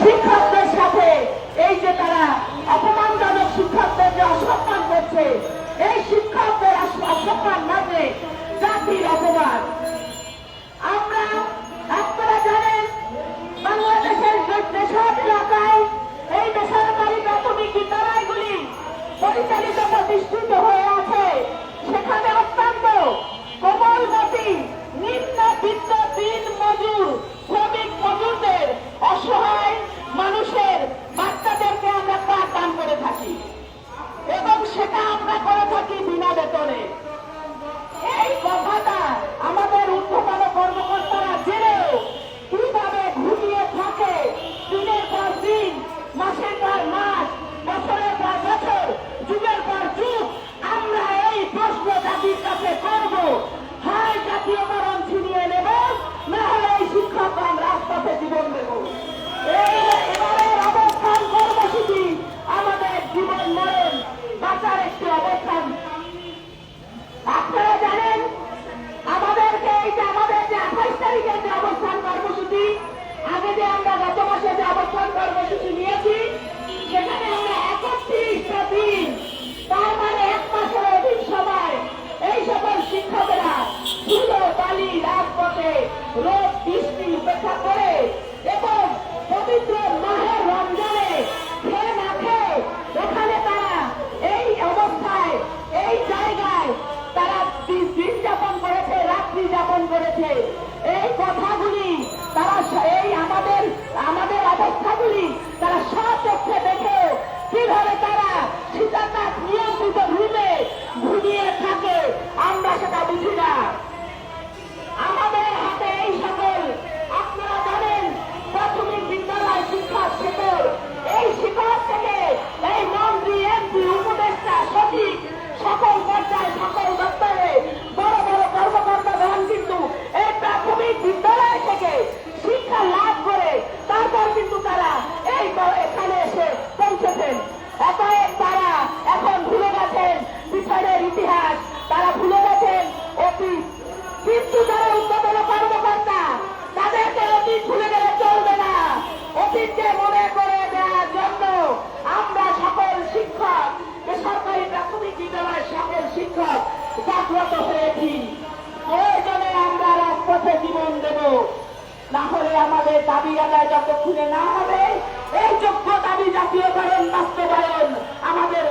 শিক্ষকদের সাথে এই যে তারা অপমানজনক বেতনে হয়েছে জাগ্রত হয়েছি। প্রয়োজনে আমরা রাজপথে জীবন দেব। না হলে আমাদের দাবি আদায় খুলে না হবে, এই যোগ্য দাবি জাতীয়করণ বাস্তবায়ন আমাদের